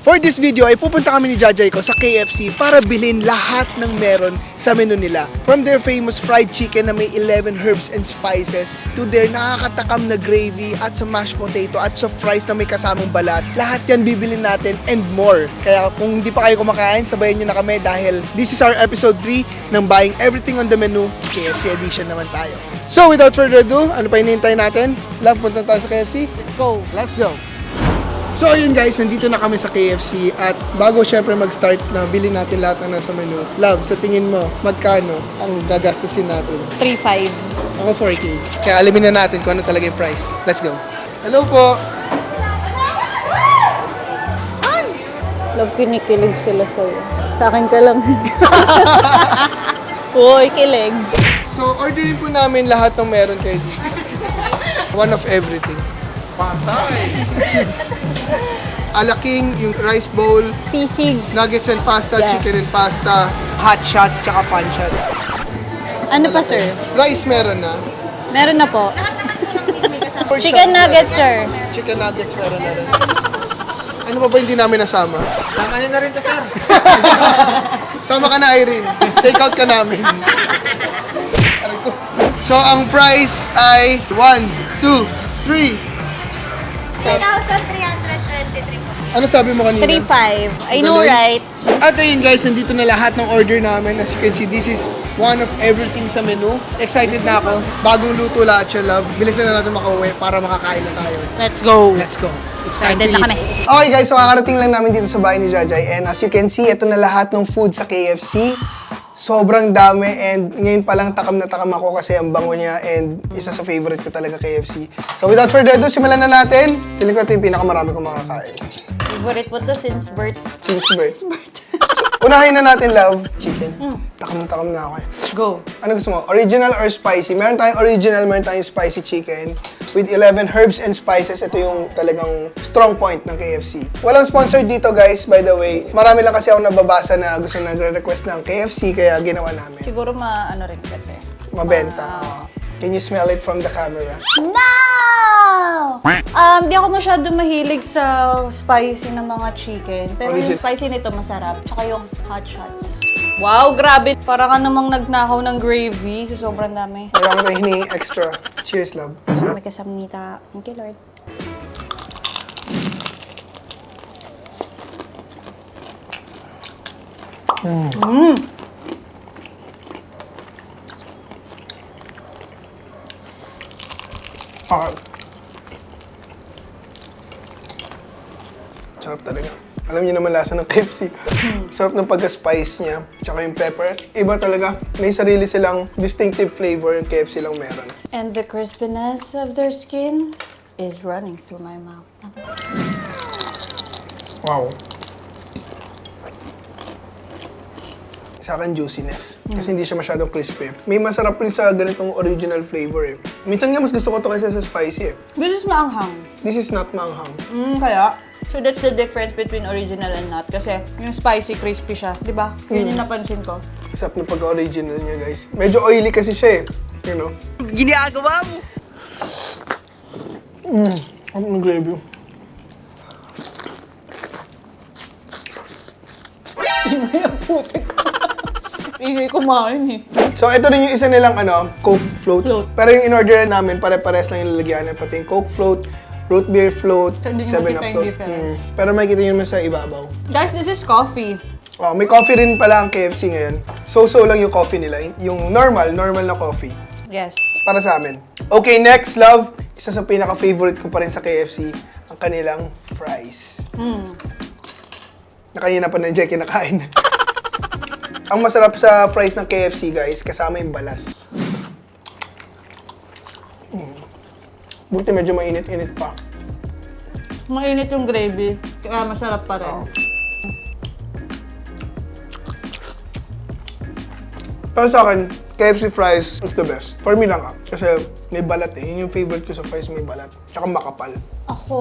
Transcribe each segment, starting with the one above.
For this video ay pupunta kami ni Jajay ko sa KFC para bilhin lahat ng meron sa menu nila. From their famous fried chicken na may 11 herbs and spices to their nakakatakam na gravy at sa mashed potato at sa fries na may kasamang balat. Lahat yan bibilin natin and more. Kaya kung hindi pa kayo kumakain, sabayan nyo na kami dahil this is our episode 3 ng Buying Everything on the Menu KFC edition naman tayo. So without further ado, ano pa hinihintay natin? Love, punta tayo sa KFC? Let's go. Let's go! So ayun guys, nandito na kami sa KFC at bago syempre mag-start na bilhin natin lahat ng nasa menu. Love, sa tingin mo, magkano ang gagastusin natin? 3-5. Ako 4K. Kaya alamin na natin kung ano talaga yung price. Let's go. Hello po! Love, kinikilig sila sa'yo. Sa akin ka lang. Uy, kilig. So orderin po namin lahat ng meron kayo dito. One of everything. Patay! Alaking, yung rice bowl, Sisig. nuggets and pasta, Yes. chicken and pasta, hot shots, tsaka fun shots. Ano pa, sir? Rice meron na. Meron na po. Pork Chicken chops nuggets, meron. sir. Chicken nuggets meron na rin. Ano pa ba hindi namin nasama? Sama niyo na rin to, sir. Sama ka na, Irene. Take out ka namin. Aray ko. So, ang price ay 1, 2, 3. 3,323 po. Ano sabi mo kanina? 3-5. I know, Galing. right? At ayun guys, nandito na lahat ng order namin. As you can see, this is one of everything sa menu. Excited na ako. Bagong luto lahat siya, love. Bilisan na natin makauwi para makakain na tayo. Let's go. Let's go. It's time to Excited na eat. kami. Okay guys, so kakarating lang namin dito sa bahay ni Jajay. And as you can see, ito na lahat ng food sa KFC. Sobrang dami and ngayon pa lang takam na takam ako kasi ang bango niya and isa sa favorite ko talaga KFC. So without further ado, simulan na natin. Feeling ko ito yung pinakamarami kong makakain. Favorite mo to since birth. Since birth. Unahin na natin, love. Chicken. Takam na takam na ako eh. Go. Ano gusto mo? Original or spicy? Meron tayong original, meron tayong spicy chicken with 11 herbs and spices. Ito yung talagang strong point ng KFC. Walang sponsor dito guys, by the way. Marami lang kasi ako nababasa na gusto nagre-request ng KFC kaya ginawa namin. Siguro ma-ano rin kasi. Mabenta. Can you smell it from the camera? No! Um, di ako masyado mahilig sa spicy na mga chicken. Pero yung Origin- spicy nito masarap. Tsaka yung hot shots. Wow, grabe. Para ka namang nagnakaw ng gravy. So, sobrang dami. Kailangan ko tayong extra. Cheers, love. Tsaka may kasamnita. Thank you, Lord. Ah. Sarap talaga. Alam niyo naman lasa ng KFC. Sarap ng pagka-spice niya. Tsaka yung pepper. Iba talaga. May sarili silang distinctive flavor yung KFC lang meron. And the crispiness of their skin is running through my mouth. Wow. Sa akin, juiciness. Kasi hindi siya masyadong crispy. May masarap rin sa ganitong original flavor eh. Minsan nga mas gusto ko to kaysa sa spicy eh. This is maanghang. This is not manghang. Mm, kaya? So that's the difference between original and not. Kasi yung spicy, crispy siya. Di ba? Yun yung napansin ko. Sarap ng pagka-original niya, guys. Medyo oily kasi siya eh. You know? Ginagawa mo! Mmm. Ang ng gravy. Putik ko. Ingay kumain eh. So, ito rin yung isa nilang ano, Coke float. Float. Pero yung in-order namin, pare-pares lang yung lalagyanan. Pati yung Coke float, root beer float, So, hindi 7 makita up yung float. difference. Mm. Pero makikita nyo naman sa ibabaw. Guys, this is coffee. Oh, may coffee rin pala ang KFC ngayon. So-so lang yung coffee nila. Yung normal, normal na coffee. Yes. Para sa amin. Okay, next, love. Isa sa pinaka-favorite ko pa rin sa KFC, ang kanilang fries. Mm. Na pa na Jackie nakain. ang masarap sa fries ng KFC, guys, kasama yung balat. Mm. Buti medyo mainit-init pa. Mainit yung gravy. Kaya masarap pa rin. Oo. Para sa akin, KFC fries is the best. For me lang ah. Kasi may balat eh. Yun yung favorite ko sa fries, may balat. Tsaka makapal. Ako,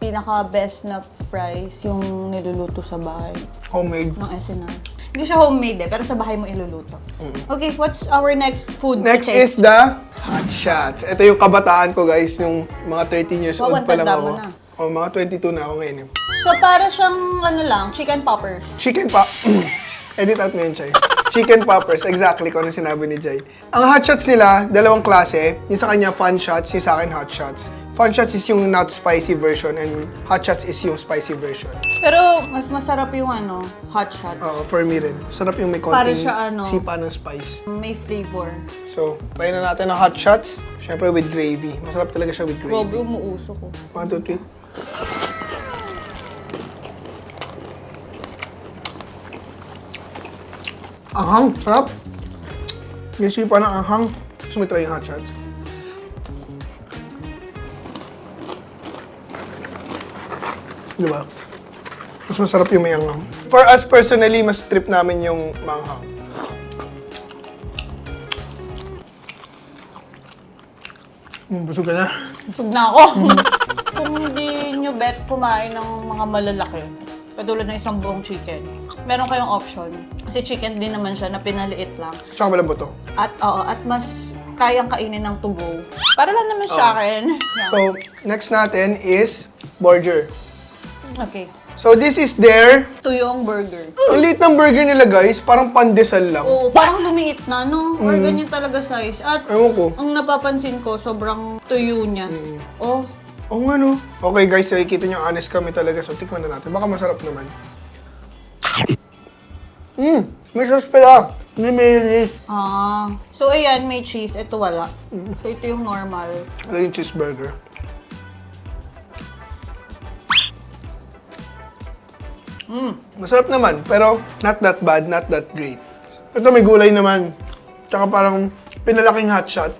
pinaka-best na fries yung niluluto sa bahay Homemade. ng SNR. Hindi siya homemade eh, pero sa bahay mo iluluto. Okay, what's our next food? Next is the hot shots. Ito yung kabataan ko guys, yung mga 13 years Wow, old pa lang tanda ako. na. O, mga 22 na ako ngayon. eh. So, para siyang, ano lang, chicken poppers. Chicken pop... Edit out mo yun, Chay. Chicken poppers, exactly kung ano sinabi ni Jay. Ang hot shots nila, dalawang klase. Yung sa kanya, fun shots. Yung sa akin, hot shots. Fun shots is yung not spicy version and hot shots is yung spicy version. Pero, mas masarap yung ano, hot shot. Oo, for me rin. Sarap yung may Para konting siya, ano, sipa ng spice. May flavor. So, try na natin ang hot shots. Siyempre with gravy. Masarap talaga siya with Grabe, gravy. umuuso ko. One, two, three. Anghang, sarap. May sipa ng anghang. Gusto mo try yung hot shots? Di ba? Mas masarap yung may anghang. For us personally, mas trip namin yung manghang. Mm, busog ka na. Busog na ako. Kung hindi nyo bet kumain ng mga malalaki, katulad ng isang buong chicken, meron kayong option. Kasi chicken din naman siya na pinaliit lang. Tsaka walang buto. At oo, at mas kayang kainin ng tubo. Para lang naman sa akin. Yeah. So, next natin is burger. Okay. So, this is their... Tuyong burger. Ang liit ng burger nila, guys. Parang pandesal lang. Oo, parang lumiit na, no? Or ganyan talaga size. At Ewan ko. ang napapansin ko, sobrang tuyo niya. Oh, Oo nga, no? Okay, guys. So, ikita nyo, honest kami talaga. So, tikman na natin. Baka masarap naman. Mmm! May sauce pala. May mayonnaise. ah. So, ayan, may cheese. Ito wala. So, ito yung normal. Ito yung cheeseburger. Mm. Masarap naman, pero not that bad, not that great. Ito may gulay naman. Tsaka parang pinalaking hotshot.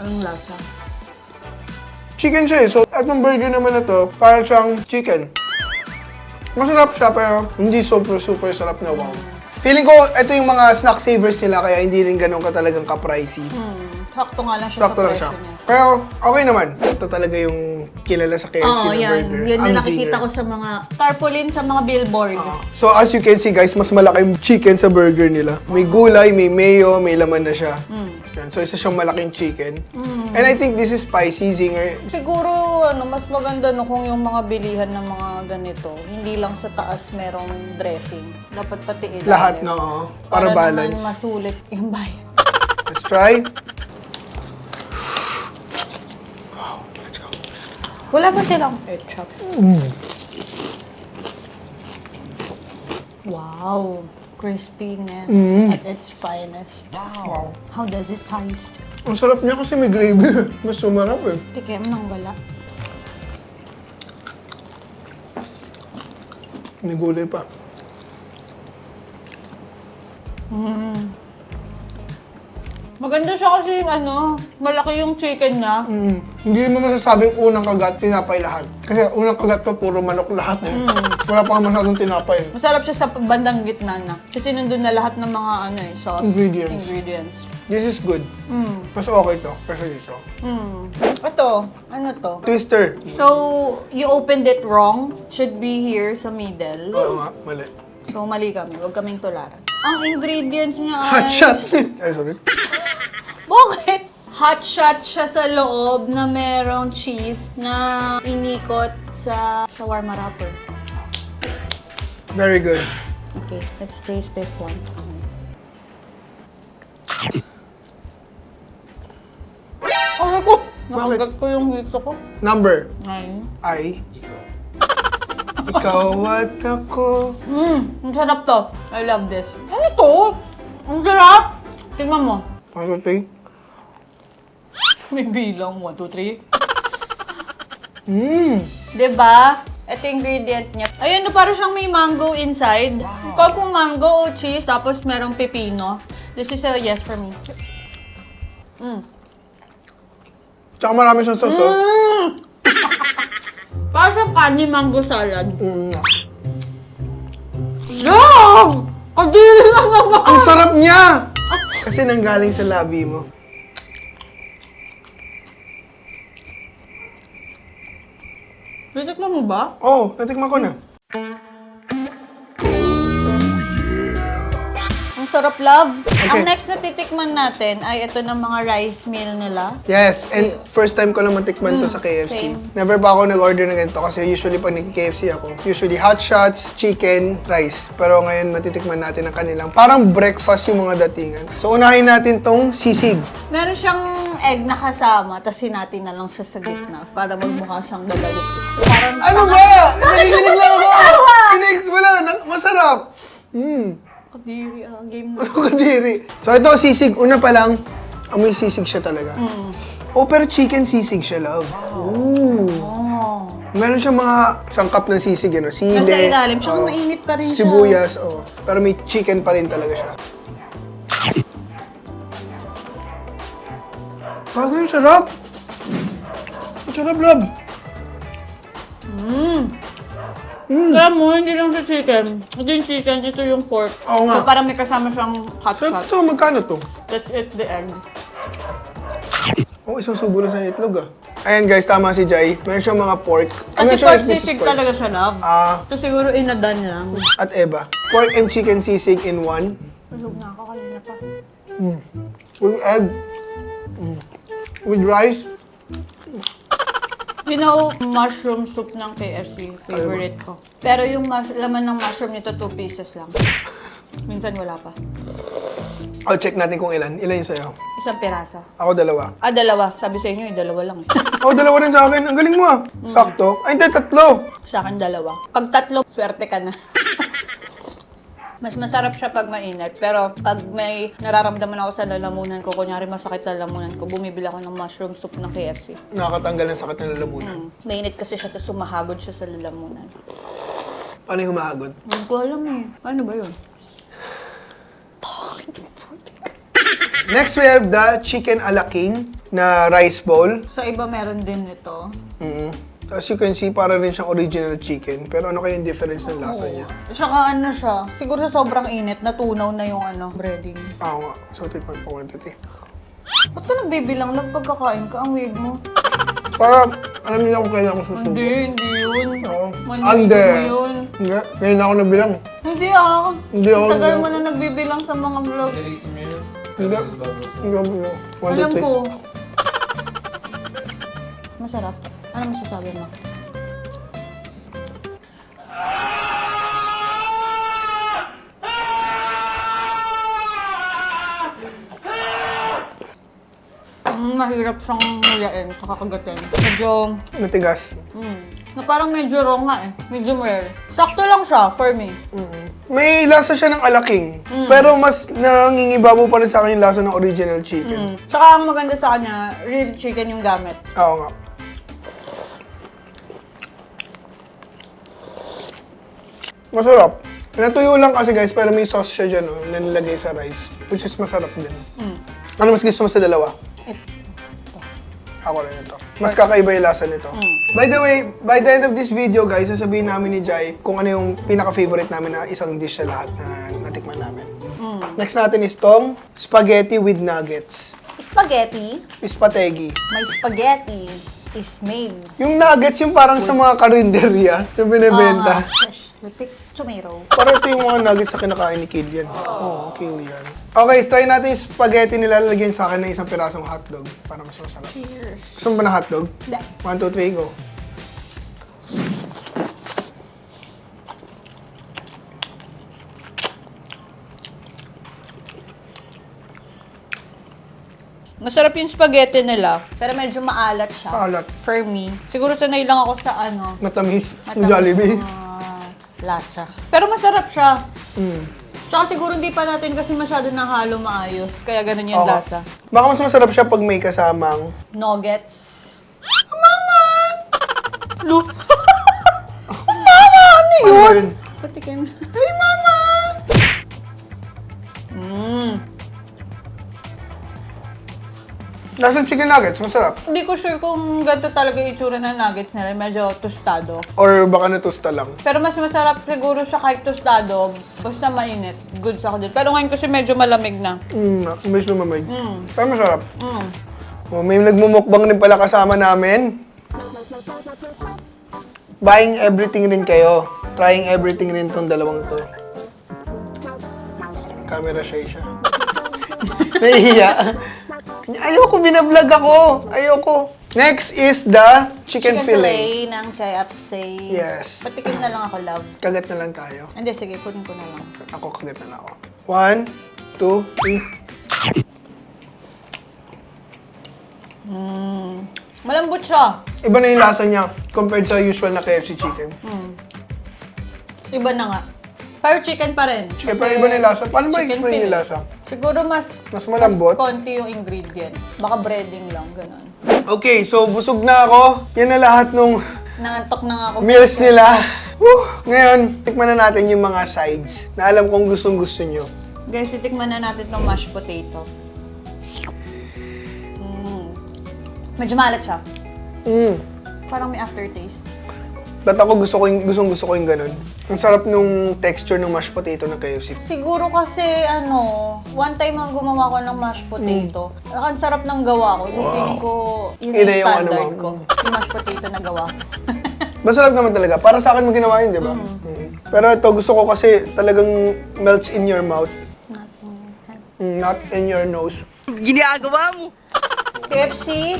Anong lasa? Chicken siya eh. So, atong burger naman na to, parang siyang chicken. Masarap siya, pero hindi super, super sarap na wow. Feeling ko, ito yung mga snack savers nila, kaya hindi rin ganun ka talagang ka-pricey. Hmm, sakto nga lang siya Sakto sa lang presyo siya. niya. Pero, okay naman. Ito talaga yung kilala sa KFC Oo, na yan. burger. Yan Ang yung nakikita zinger. ko sa mga tarpaulin sa mga billboard. Ah. So, as you can see guys, mas malaking chicken sa burger nila. May gulay, may mayo, may laman na siya. Hmm. Yan. So, isa siyang malaking chicken. And I think this is spicy zinger. Siguro, ano, mas maganda no kung yung mga bilihan ng mga ganito, hindi lang sa taas merong dressing. Dapat pati ilalim. Lahat na, oo. Para, balance. naman masulit yung bayan. Let's try. Let's go. Wala ba silang ketchup? Mm. Wow! Crispiness Mm. at its finest. Wow. How does it taste? Ang sarap niya kasi may gravy. Mas sumarap eh. Tikim nang wala. May gulay pa. Maganda siya kasi ano, malaki yung chicken niya. Mm. Hindi mo masasabing unang kagat, tinapay lahat. Kasi unang kagat ko, puro manok lahat eh. Wala pa nga masyadong tinapay. Masarap siya sa bandang gitna na. Kasi nandun na lahat ng mga ano eh, sauce. Ingredients. Ingredients. This is good. Mm. Mas okay to kasi dito. Mm. Ito, ano to? Twister. So, you opened it wrong. Should be here sa middle. Oo nga, mali. So, mali kami. Huwag kaming tularan. Ang ingredients niya ay... Hot shot! Ay, sorry. Bakit? Hot shot siya sa loob na merong cheese na inikot sa shawarma wrapper. Very good. Okay, let's taste this one. Ay ko! Nakagat ko yung dito ko. Number Ay. ay... Ikaw at ako. Mmm, ang sarap to. I love this. Ano to? Ang sarap! Tingnan mo. Two, three. May bilang. 1, 2, 3. Mmm! Diba? Ito yung ingredient niya. Ayun, no, parang siyang may mango inside. Wow. kung mango o cheese, tapos merong pepino. This is a yes for me. Mm. Tsaka marami siyang sauce. oh. Mm. Parang siyang kani mango salad. Mm. No! Kadiri lang naman! Ang sarap niya! Kasi nanggaling sa labi mo. Natikman mo ba? Oo, oh, natikman ko na. Ang sarap, love. Okay. Ang next na titikman natin ay ito ng mga rice meal nila. Yes, and first time ko lang matikman to sa KFC. same. Never pa ako nag-order ng ganito kasi usually pag nag-KFC ako, usually hot shots, chicken, rice. Pero ngayon matitikman natin ang kanilang parang breakfast yung mga datingan. So unahin natin tong sisig. Meron siyang egg na kasama, tapos sinati na lang siya sa gitna para magmukha siyang dalawa. Parang Ano ba? Nakikinig lang ako! Kinig, wala, na- masarap! Hmm, Kadiri, ah, game na. ano kadiri? So ito, sisig. Una pa lang, amoy sisig siya talaga. Oh, pero chicken sisig siya, love. Ooh. Oh. Meron siyang mga sangkap ng sisig, ano? Sili. Nasa ilalim siya, oh, mainit pa rin siya. Sibuyas, oh. Pero may chicken pa rin talaga siya. Yung sarap. Ang sarap, love. Kaya mo, hindi lang sa chicken. Hindi yung chicken, ito yung pork. Oo nga. So parang may kasama siyang hot So, shot. ito, magkano to? Let's eat the egg. Oh, isang subo lang sa itlog, ah. Ayan, guys, tama si Jai. Meron siyang mga pork. Kasi pork this is sisig pork. talaga siya, love. Ah, Ito siguro inadan lang. at Eva. Pork and chicken sisig in one. Tulog na ako kanina pa. With egg. Mm. With rice. You know, mushroom soup ng KFC, favorite ko. Pero yung mush- laman ng mushroom nito, two pieces lang. Minsan wala pa. I'll check natin kung ilan. Ilan yung sa'yo? Isang pirasa. Ako dalawa. Ah, dalawa. Sabi sa inyo, yung dalawa lang eh. Oh, dalawa rin sa akin. Ang galing mo ah. Sakto. Ay, hindi, tatlo. Sa akin, dalawa. Pag tatlo, swerte ka na. Mas masarap siya pag mainit. Pero pag may nararamdaman ako sa lalamunan ko, kunyari masakit sa lalamunan ko, bumibili ako ng mushroom soup ng KFC. Nakakatanggal ng sakit ng lalamunan. Mm. Mainit kasi siya, tapos sumahagod siya sa lalamunan. Paano yung humahagod? Hindi ko alam eh. Ano ba yun? Next, we have the chicken ala king na rice bowl. Sa iba meron din ito. Mm As you can see, para rin siyang original chicken. Pero ano kaya yung difference ng lasa niya? Saka ano siya, siguro sa sobrang init, natunaw na yung ano, breading. Oo nga. So, tikman po quantity. Ba't ka nagbibilang lang pagkakain ka? Ang weird mo. Para, alam nila kung kailan ako susubo. Hindi, hindi yun. Oo. Ande. mo yun. Hindi. Ngayon na ako nabilang. Hindi ah. Hindi ako Tagal nabilang. mo na nagbibilang sa mga vlog. Release mo yun. Hindi. Hindi ako nabilang. One, two, Alam ko. Masarap. Ano masasabi mo? Mm, mahirap siyang muyain sa kakagatin. Medyo, Matigas. mm, na parang medyo raw nga eh. Medium rare. Sakto lang siya for me. May lasa siya ng alaking. Mm. Pero mas nangingibabaw pa rin sa akin yung lasa ng original chicken. Mm. Tsaka ang maganda sa kanya, real chicken yung gamit. Oo nga. Masarap. Natuyo lang kasi guys, pero may sauce siya dyan, oh, na nilagay sa rice. Which is masarap din. Ano mas gusto mo sa dalawa? Ako rin ito. Mas kakaiba yung lasa nito. By the way, by the end of this video guys, sasabihin namin ni Jai kung ano yung pinaka-favorite namin na isang dish sa lahat na natikman namin. Next natin is tong spaghetti with nuggets. Spaghetti. Spategi. My spaghetti is made. Yung nuggets yung parang sa mga karinderya na binibenta. Ah, fresh. Lipik tomato. Parang ito yung mga nuggets na kinakain ni Killian. Oo, oh, Killian. Okay, try natin yung spaghetti nila lalagyan sa akin ng isang pirasong hotdog para mas masarap. Cheers. Gusto mo ba ng hotdog? Hindi. One, two, three, go. Masarap yung spaghetti nila, pero medyo maalat siya. Maalat. For me. Siguro sanay lang ako sa ano, Matamis. Yung matamis Jollibee. Lasa. Pero masarap siya. Mm. Tsaka siguro hindi pa natin kasi masyado nahalo maayos, kaya ganun yung Oo. lasa. Baka mas masarap siya pag may kasamang Nuggets. Mama! Lu! Mama! Ano Ano yun? yun? Patikin. Hey, Lasang chicken nuggets, masarap. Hindi ko sure kung ganito talaga yung itsura ng nuggets nila. Medyo tostado. Or baka natusta lang. Pero mas masarap siguro siya kahit tostado. Basta mainit. Goods ako din. Pero ngayon kasi medyo malamig na. Mm, umbis lumamig. Mm. Pero masarap. Mm. Oh, may nagmumukbang din pala kasama namin. Buying everything rin kayo. Trying everything rin tong dalawang to. Camera shy siya. Nahihiya. Ayoko, binablog ako. Ayoko. Next is the chicken, fillet. ng KFC. Yes. Patikim na lang ako, love. Kagat na lang tayo. Hindi, sige, kunin ko na lang. Ako, kagat na lang ako. One, two, three. Malambot siya. Iba na yung lasa niya compared sa usual na KFC chicken. Iba na nga. Pero chicken pa rin. Chicken, pero iba na yung lasa. Paano ba chicken explain yung fillet. lasa? Siguro mas... Mas malambot? konti yung ingredient. Baka breading lang, ganun. Okay, so busog na ako. Yan na lahat nung Nangantok na nga ako. meals nila. Whew! Ngayon, tikman na natin yung mga sides na alam kong gustong gusto nyo. Guys, itikman na natin itong mashed potato. Mm. Medyo malat siya. Mm. Parang may aftertaste. Ba't ako gusto ko yung, gustong gusto ko yung ganun? Ang sarap nung texture ng mashed potato ng KFC. Siguro kasi, ano, one time ang gumawa ko ng mashed potato. Ang sarap ng gawa ko. So, feeling ko, yun Yun na yung yung ano standard ko. Yung mashed potato na gawa ko. Masarap naman talaga. Para sa akin mo ginawa yun, di ba? Mm. Pero ito, gusto ko kasi talagang melts in your mouth. Mm, not in your nose. KFC,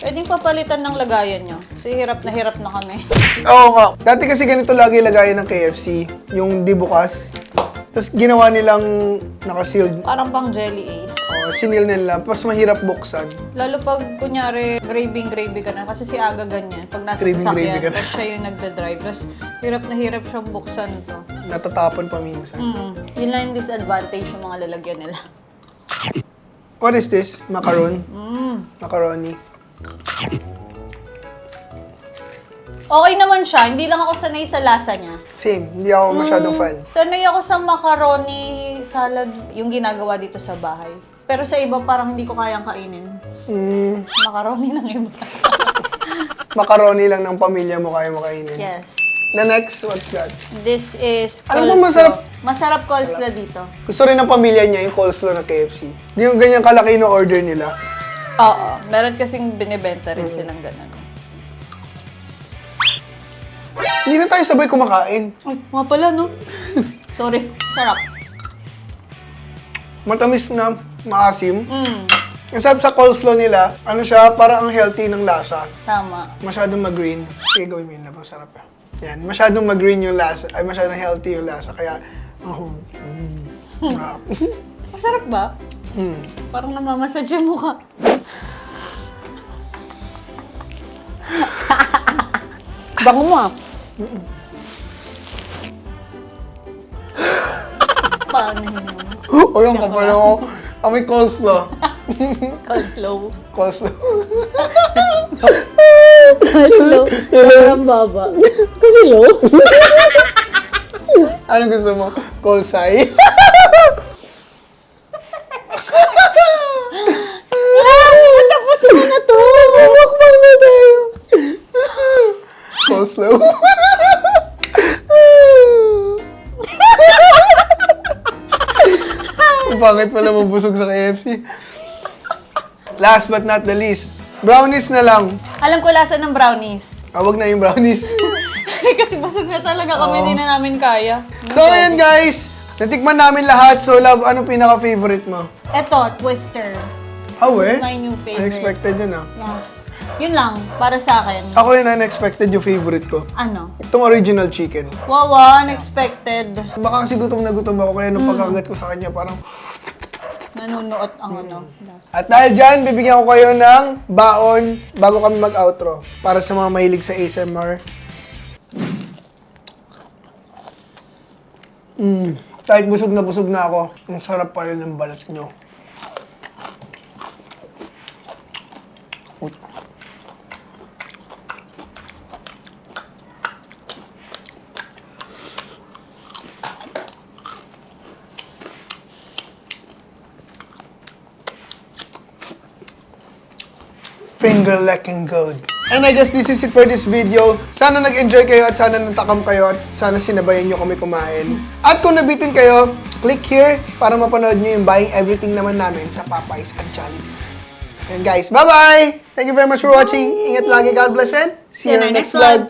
pwedeng papalitan ng lagayan nyo. Kasi hirap na hirap na kami. Oo nga. Dati kasi ganito lagi lagayan ng KFC. Yung di bukas. Tapos ginawa nilang naka-sealed. Parang pang jelly ace. Oh, sinil nila. Tapos mahirap buksan. Lalo pag, kunyari, graving-gravy ka na. Kasi si Aga ganyan. Pag nasa Graving-gravy sasakyan, ka na. tapos siya yung nagda-drive. Tapos hirap na hirap siyang buksan to. Natatapon pa minsan. Mm. Yun lang yung disadvantage yung mga lalagyan nila. What is this? Macaron? Mm. Macaroni. Okay naman siya. Hindi lang ako sanay sa lasa niya. Same. Hindi ako masyadong fan. Sanay ako sa macaroni salad, yung ginagawa dito sa bahay. Pero sa iba, parang hindi ko kayang kainin. Mm, Macaroni ng iba. macaroni lang ng pamilya mo kaya makainin. yes. The next, what's that? This is Alam mo, coleslaw. masarap- Masarap coleslaw dito. Gusto rin ng pamilya niya yung coleslaw ng KFC. Yung ganyan kalaki na order nila. Oo. Meron kasing binibenta rin silang ganun. Hindi na tayo sabay kumakain. Ay, mga pala, no? Sorry. Sarap. Matamis na maasim. Mm. Ang sarap sa coleslaw nila, ano siya, parang ang healthy ng lasa. Tama. Masyadong mag-green. Sige, gawin mo yun lang. Masarap yan. Yan. Masyadong mag-green yung lasa. Ay, masyadong healthy yung lasa. Kaya, oh, mm, sarap. Masarap ba? Mm. Parang namamasage yung mukha. Bango mo ah. Paano yun? O yung kapal ako. Kami coleslaw. Coleslaw. Coleslaw. Coleslaw. Parang baba. Kasi low. ano gusto mo? Colsay? Ah, tapos mo na to. Mukbang na tayo. Ang Pangit pala mabusog sa KFC. Last but not the least, brownies na lang. Alam ko lasa ng brownies. Ah, wag na yung brownies. Kasi busog na talaga kami, Oo. hindi na namin kaya. So, ayan guys. Natikman namin lahat. So, love, ano pinaka-favorite mo? Eto, Twister. Ah, we? My new favorite. Unexpected yun ah. Yeah. Yun lang, para sa akin. Ako rin unexpected yung favorite ko. Ano? Itong original chicken. Wow, ah, unexpected. Baka kasi gutom na gutom ako kaya Hmm. nung pagkagat ko sa kanya parang... Nanunuot ang ano. At dahil dyan, bibigyan ko kayo ng baon bago kami mag-outro. Para sa mga mahilig sa ASMR. Mm. Kahit busog na busog na ako, ang sarap pa rin ng balat nyo. Finger licking good. And I guess this is it for this video. Sana nag-enjoy kayo at sana natakam kayo at sana sinabayan nyo kami kumain. At kung nabitin kayo, click here para mapanood nyo yung buying everything naman namin sa Popeyes at Jollibee. And guys, bye-bye! Thank you very much for watching. Ingat lagi, God bless and see you in our next vlog.